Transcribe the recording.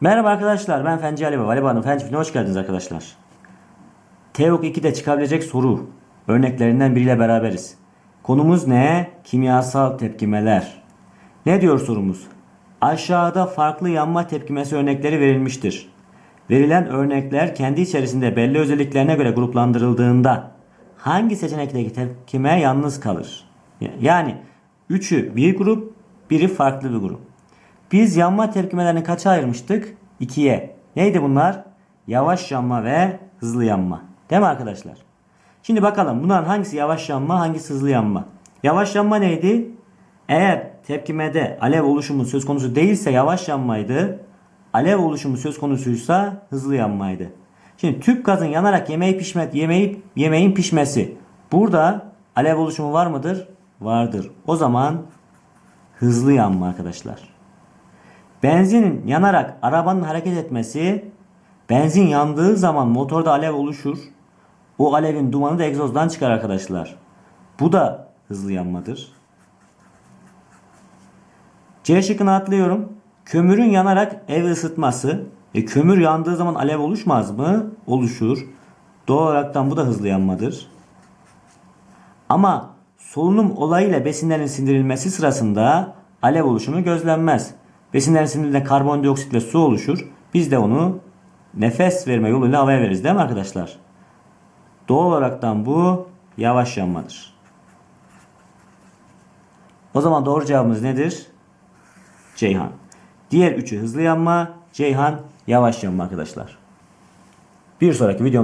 Merhaba arkadaşlar ben Fenci Ali Baba. Ali Baba'nın Fen Çiftliği'ne hoş geldiniz arkadaşlar. TEOK 2'de çıkabilecek soru örneklerinden biriyle beraberiz. Konumuz ne? Kimyasal tepkimeler. Ne diyor sorumuz? Aşağıda farklı yanma tepkimesi örnekleri verilmiştir. Verilen örnekler kendi içerisinde belli özelliklerine göre gruplandırıldığında hangi seçenekteki tepkime yalnız kalır? Yani üçü bir grup, biri farklı bir grup. Biz yanma tepkimelerini kaça ayırmıştık? İkiye. Neydi bunlar? Yavaş yanma ve hızlı yanma. Değil mi arkadaşlar? Şimdi bakalım bunların hangisi yavaş yanma, hangisi hızlı yanma? Yavaş yanma neydi? Eğer tepkimede alev oluşumu söz konusu değilse yavaş yanmaydı. Alev oluşumu söz konusuysa hızlı yanmaydı. Şimdi tüp gazın yanarak yemeği pişme, yemeği, yemeğin pişmesi. Burada alev oluşumu var mıdır? Vardır. O zaman hızlı yanma arkadaşlar. Benzinin yanarak arabanın hareket etmesi, benzin yandığı zaman motorda alev oluşur. O alevin dumanı da egzozdan çıkar arkadaşlar. Bu da hızlı yanmadır. C şıkkını atlıyorum. Kömürün yanarak ev ısıtması. E, kömür yandığı zaman alev oluşmaz mı? Oluşur. Doğal olaraktan bu da hızlı yanmadır. Ama solunum olayıyla besinlerin sindirilmesi sırasında alev oluşumu gözlenmez. Besinlerin sindirildiğinde karbondioksit ve su oluşur. Biz de onu nefes verme yoluyla havaya veririz değil mi arkadaşlar? Doğal olaraktan bu yavaş yanmadır. O zaman doğru cevabımız nedir? Ceyhan. Diğer üçü hızlı yanma, Ceyhan yavaş yanma arkadaşlar. Bir sonraki videomda